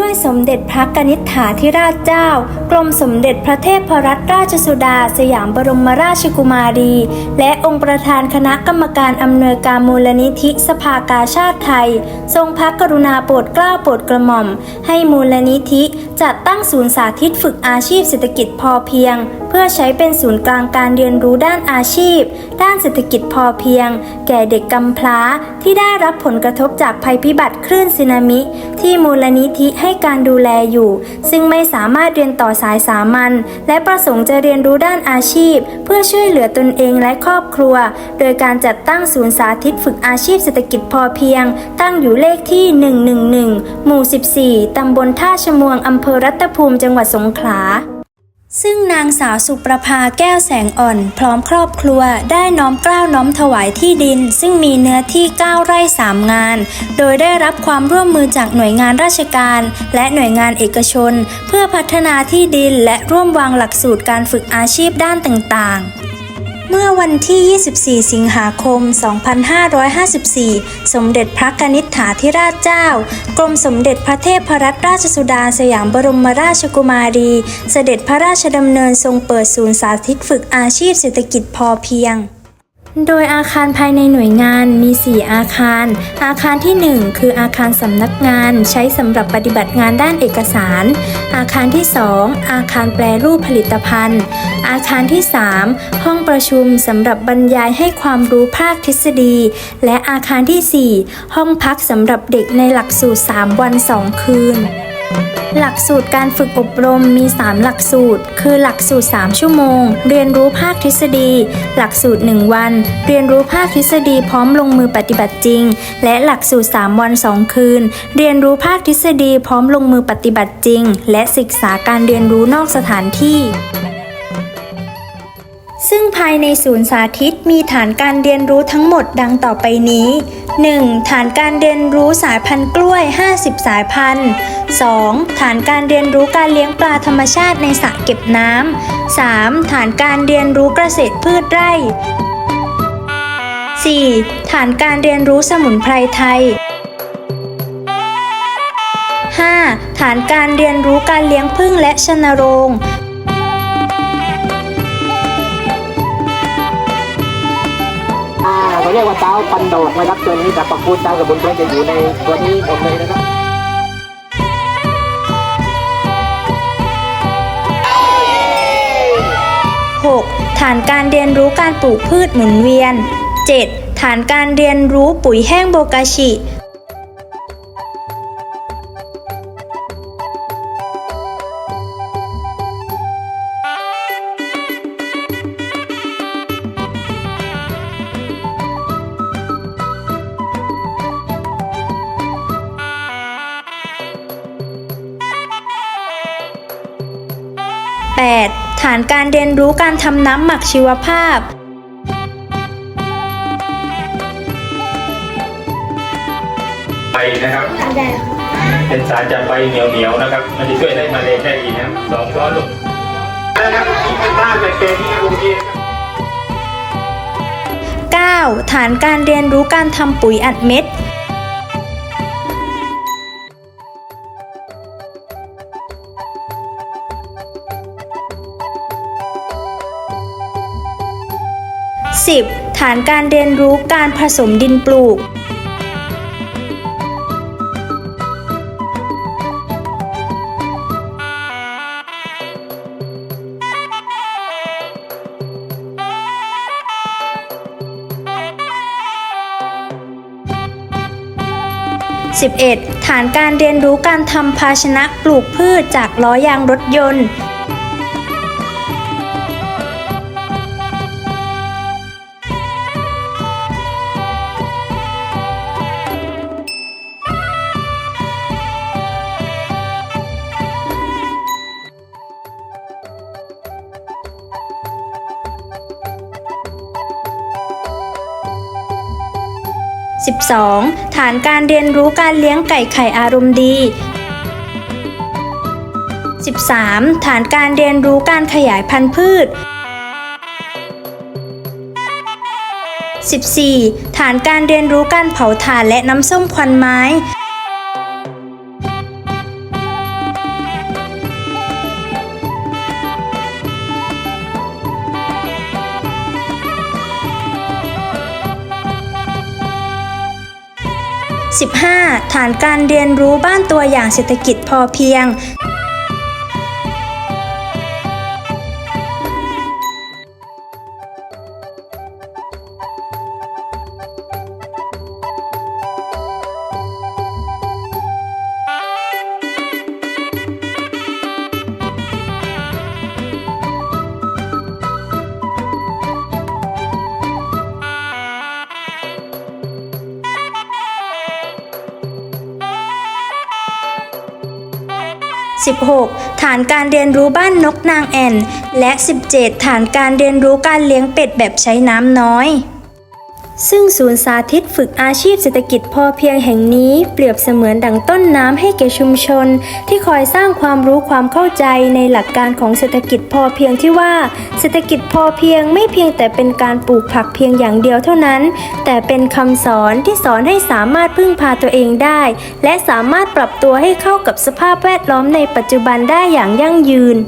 ด้วยสมเด็จพระกนิษฐาธิราชเจ้า กรมสมเด็จพระเทพรัตนราชสุดา สยามบรมราชกุมารี และองค์ประธานคณะกรรมการอำนวยการมูลนิธิสภากาชาติไทย ทรงพระกรุณาโปรดเกล้าโปรดกระหม่อม ให้มูลนิธิจัดตั้งศูนย์สาธิตฝึกอาชีพเศรษฐกิจพอเพียง เพื่อใช้เป็นศูนย์กลางการเรียนรู้ด้านอาชีพ ด้านเศรษฐกิจพอเพียง แก่เด็กกำพร้าที่ได้รับผลกระทบจากภัยพิบัติคลื่นสึนามิ ที่มูลนิธิให้การดูแลอยู่ ซึ่งไม่สามารถเรียนต่อสายสามัญและประสงค์จะเรียนรู้ด้านอาชีพ เพื่อช่วยเหลือตนเองและครอบครัว โดยการจัดตั้งศูนย์สาธิตฝึกอาชีพเศรษฐกิจพอเพียง ตั้งอยู่เลขที่ 111 หมู่ 14 ตำบลท่าชมวง อำเภอรัตภูมิ จังหวัดสงขลา ซึ่งนางสาวสุประภาแก้วแสงอ่อน พร้อมครอบครัวได้น้อมกล้าวน้อมถวายที่ดิน ซึ่งมีเนื้อที่ 9 ไร่ 3 งาน โดยได้รับความร่วมมือจากหน่วยงานราชการ และหน่วยงานเอกชน เพื่อพัฒนาที่ดินและร่วมวางหลักสูตรการฝึกอาชีพด้านต่างๆ เมื่อวันที่ 24 สิงหาคม 2554 สมเด็จพระกนิษฐาธิราชเจ้า กรมสมเด็จพระเทพรัตนราชสุดาสยามบรมราชกุมารี เสด็จพระราชดำเนินทรงเปิดศูนย์สาธิตฝึกอาชีพเศรษฐกิจพอเพียง โดยอาคารภายในหน่วยงานมี 4 อาคาร อาคารที่ 1 คืออาคารสำนักงานใช้สำหรับปฏิบัติงานด้านเอกสาร อาคารที่ 2 อาคารแปรรูปผลิตภัณฑ์ อาคารที่ 3 ห้องประชุมสำหรับบรรยายให้ความรู้ภาคทฤษฎี และอาคารทีสี่4 ห้องพักสำหรับเด็กในหลักสูตร 3 วัน 2 คืน หลักสูตรการฝึกอบรมมี 3 หลักสูตร คือหลักสูตร 3 ชั่วโมง เรียนรู้ภาคทฤษฎี หลักสูตร 1 วัน เรียนรู้ภาคทฤษฎีพร้อมลงมือปฏิบัติจริง และหลักสูตร 3 วัน 2 คืน เรียนรู้ภาคทฤษฎีพร้อมลงมือปฏิบัติจริง และศึกษาการเรียนรู้นอกสถานที่ ซึ่งภายในศูนย์สาธิตมีฐานการเรียนรู้ทั้งหมดดังต่อไปนี้ 1. ฐานการเรียนรู้สายพันธุ์กล้วย 50 สายพันธุ์ 2. ฐานการเรียนรู้การเลี้ยงปลาธรรมชาติในสระเก็บน้ำ 3. ฐานการเรียนรู้เกษตรพืชไร่ 4. ฐานการเรียนรู้สมุนไพรไทย 5. ฐานการเรียนรู้การเลี้ยงผึ้งและชนโรง เขาเรียกว่าเต้าปันโดดนะครับตัวนี้แต่ประคุณเต้ากับบุญไพรจะอยู่ในตัวนี้หมดเลยนะครับ 6. ฐานการเรียนรู้การปลูกพืชหมุนเวียน 7. ฐานการเรียนรู้ปุ๋ยแห้งโบกาชิ 8. ฐานการเรียนรู้การทำน้ำหมักชีวภาพ ไปนะครับ เป็นสารจากใบเหนียวเหนียวๆนะครับ มันจะช่วยได้มะเร็งได้อีกนะครับสองช้อนลูกนะครับบ้านเป็นเกณฑ์ที่โรงเรียน 9. ฐานการเรียนรู้การทำปุ๋ยอัดเม็ด 10. ฐานการเรียนรู้การผสมดินปลูก 11. ฐานการเรียนรู้การทำภาชนะปลูกพืชจากล้อยางรถยนต์ 12. ฐานการเรียนรู้การเลี้ยงไก่ไข่อารมณ์ดี 13. ฐานการเรียนรู้การขยายพันธุ์พืช 14. ฐานการเรียนรู้การเผาถ่านและน้ำส้มควันไม้ 15. ฐานการเรียนรู้บ้านตัวอย่างเศรษฐกิจพอเพียง 16. ฐานการเรียนรู้บ้านนกนางแอ่น และ 17. ฐานการเรียนรู้การเลี้ยงเป็ดแบบใช้น้ำน้อย ซึ่งศูนย์สาธิตฝึกอาชีพเศรษฐกิจพอเพียงแห่งนี้เปรียบเสมือนดั่งต้นน้ำให้แก่ชุมชน ที่คอยสร้างความรู้ความเข้าใจในหลักการของเศรษฐกิจพอเพียงที่ว่า เศรษฐกิจพอเพียงไม่เพียงแต่เป็นการปลูกผักเพียงอย่างเดียวเท่านั้น แต่เป็นคำสอนที่สอนให้สามารถพึ่งพาตัวเองได้ และสามารถปรับตัวให้เข้ากับสภาพแวดล้อมในปัจจุบันได้อย่างยั่งยืน